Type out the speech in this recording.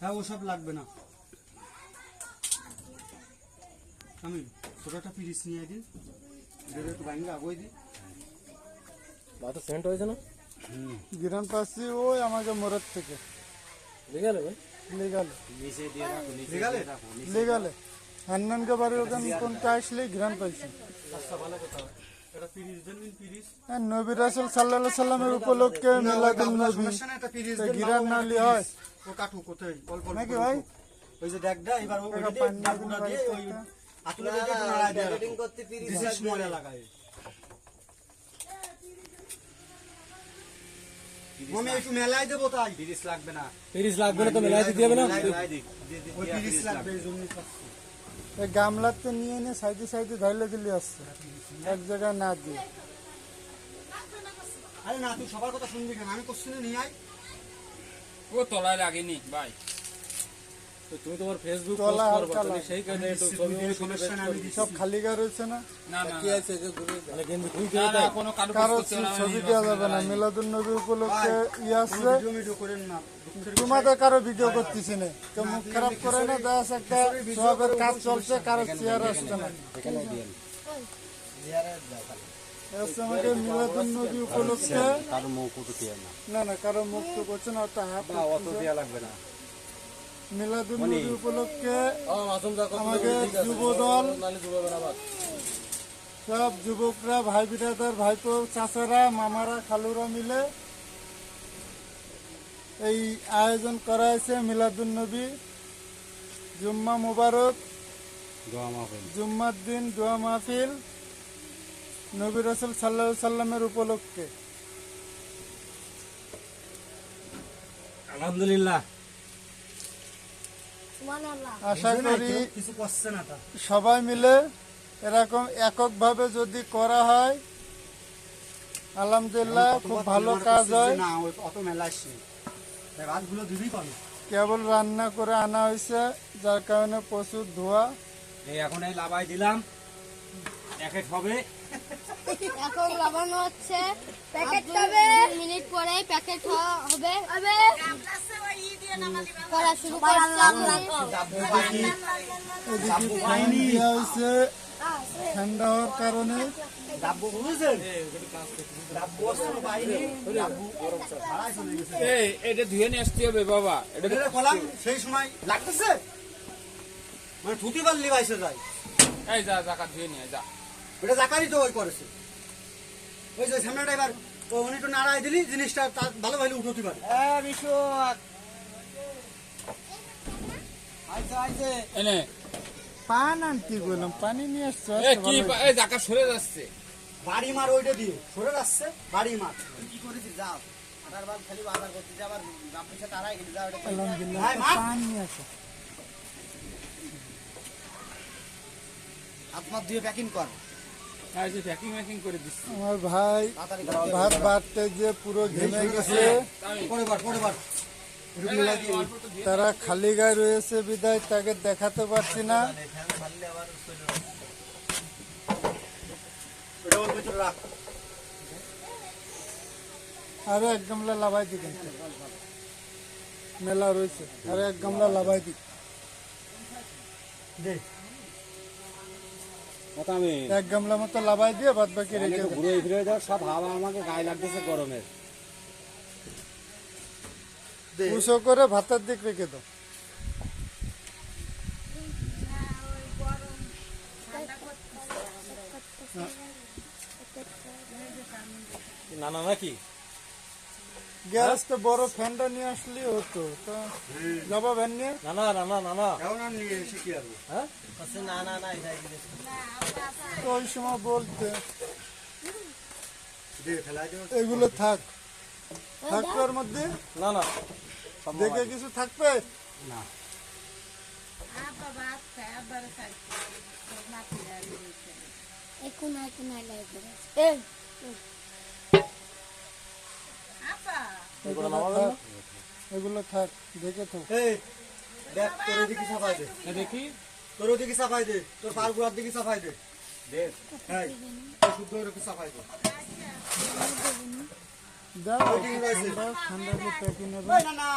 হ্যাঁ ওসব লাগবে না। আমি ছোট একটা পিরিস নিয়ে দিন। এটা একটু ভাঙে আগুয়ে দিই। ভাত সেন্ট হয়েছে না? গ্রাম পাচ্ছি ওই আমাকে মোড়ের থেকে। দেখে নেবে লিগালে। লেগালে? লিগালে। হান্নানকে বাড়ি ওখানে কোনটা আসলে গ্রাম পাইছি? দেন হ্যাঁ, নবী রাসুল সাল্লাহ সাল্লামের উপলক্ষে মিলাদুল নবী। গিরান নালি হয়? পিরিস। ও কাটু কোথায়? অল্প অল্প নাকি ভাই? ওই যে দেখটা এবার ওই দিয়ে পানি দিয়ে দিয়ে ওই আতুলে দিয়ে একটু নাড়ায় দিয়ে রাখো। This is ময়লা লাগায়। আমি একটু মেলায় দেবো তাই। পিরিস লাগবে না। তিরিশ লাগবে না তো দিতে হবে না? ওই লাগবে এই গামলাতে নিয়ে এনে সাইডে সাইডে ধরলে দিলে আসছে। এক জায়গায় না দিয়ে। আরে না তুই সবার কথা শুনবি কেন? আমি কোশ্চেনে নিয়ে আয়। ও তলায় লাগেনি ভাই তুমি তোমার ফেসবুক পোস্ট করবা তুমি সেই কারণে একটু ছবি সমস্যা আমি সব খালি গা রয়েছে না? না না কি আছে যে তুমি মানে গেঞ্জি খুলতে না, না, কোনো কারও ছবি দেওয়া যাবে না। নবী উপলক্ষে ইয়ে করেন না। তোমাদের কারও ভিডিও করতেছি না। তো মুখ খারাপ করে না দেখা যাচ্ছে একটা সবের কাজ চলছে কারও চেয়ার আসছে না। আমাকে মিলাদুল নবী উপলক্ষে। কারও মুখ উঠে না। না না কারও মুখ তো করছে না একটা হাত অত দেয়া লাগবে না। মিলাদুল নবী উপলক্ষে ও, মাসুম দা কত আমাকে ঠিক আছে। যুবদল। নাহলে যুববে না বাস। সব যুবকরা ভাই বিরাদার ভাইপো চাচারা মামারা খালুরা মিলে এই আয়োজন করা হয়েছে মিলাদুল নবী। জুম্মা মুবারক। জুম্মার দিন দোয়া মাহফিল। নবী রসুল সাল্লাহ সাল্লামের উপলক্ষে। আলহামদুলিল্লাহ। আশা করি কিছু করছে না সবাই মিলে এরকম এককভাবে যদি করা হয় আলহামদুলিল্লাহ খুব ভালো কাজ হয়। কেবল রান্না করে আনা হয়েছে যার কারণে প্রচুর ধোয়া। এখন এই লাভাই দিলাম। প্যাকেট হবে। এখন লাগানো হচ্ছে। প্যাকেট হবে মিনিট পরে প্যাকেট হবে। হবে করা শুরু হয়েছে ঠান্ডা হওয়ার কারণে। এটা ধুয়ে নিয়ে আসতে হবে বাবা। এটা কলাম সেই সময় লাগতেছে? মানে ঠুটি পারলি বাইসে যায়। এই যা জাকা ধুয়ে নিয়ে যা। এটা জাকারি তো ওই করেছে। ওই যে সামনেটা এবার ও উনি তো নাড়াই দিলি জিনিসটা তার ভালো ভালো উঠতে পারে এনে। পান আনতে বললাম পানি নিয়ে আসছে এ কি বা- জাকা সরে যাচ্ছে। বাড়ি মার ওইটা দিয়ে সরে যাচ্ছে বাড়ি মার। আলহামদুলিল্লাহ ভাই, একটা মা। পান নিয়ে আসে। আপনার দিয়ে প্যাকিং কর। আমার ভাই ভাত বাড়তে যে পুরো ঘেমে গেছে। পরে বার পরে বার। একটু মিলাই দিয়ে তারা খালি গায়ে রয়েছে বিদায় তাকে দেখাতে পারছি না। ওটা ওর ভিতরে রাখ আরও এক গামলা লাভাই দি কিন্তু মেলা রয়েছে। আরও এক গামলা লাভাই দি দে। কথা আমি এক গামলা মতো লাভাই দিয়ে বাদ বাকি রেখে। ঘুরে ফিরে যাও সব হাওয়া আমাকে গায়ে লাগতেছে গরমের। উঁচু করে ভাতের দিক রেখে দাও। নানা নাকি? গ্যাসটা বড় ফ্যানটা নিয়ে আসলে হতো। তো যাব ভ্যান নিয়ে? আর নিয়ে এসে কি আসব হ্যাঁ? তো ওই সময় বলতে এগুলো থাক। থাকবে ওর মধ্যে? না না। দেখে কিছু থাকবে? না। এখন এখন এগুলো থাক এগুলো থাক দেখে তো এই দেখ তোর ওদিকে সাফাই দে? এ দেখি। তোর ওদিকে সাফাই দে? তোর পার গুড়ার দিকে সাফাই দে। দেখ। এই তোর শুদ্ধ ওরকম সাফাই দে। দাও ঠান্ডা প্যাকিং হবে না না।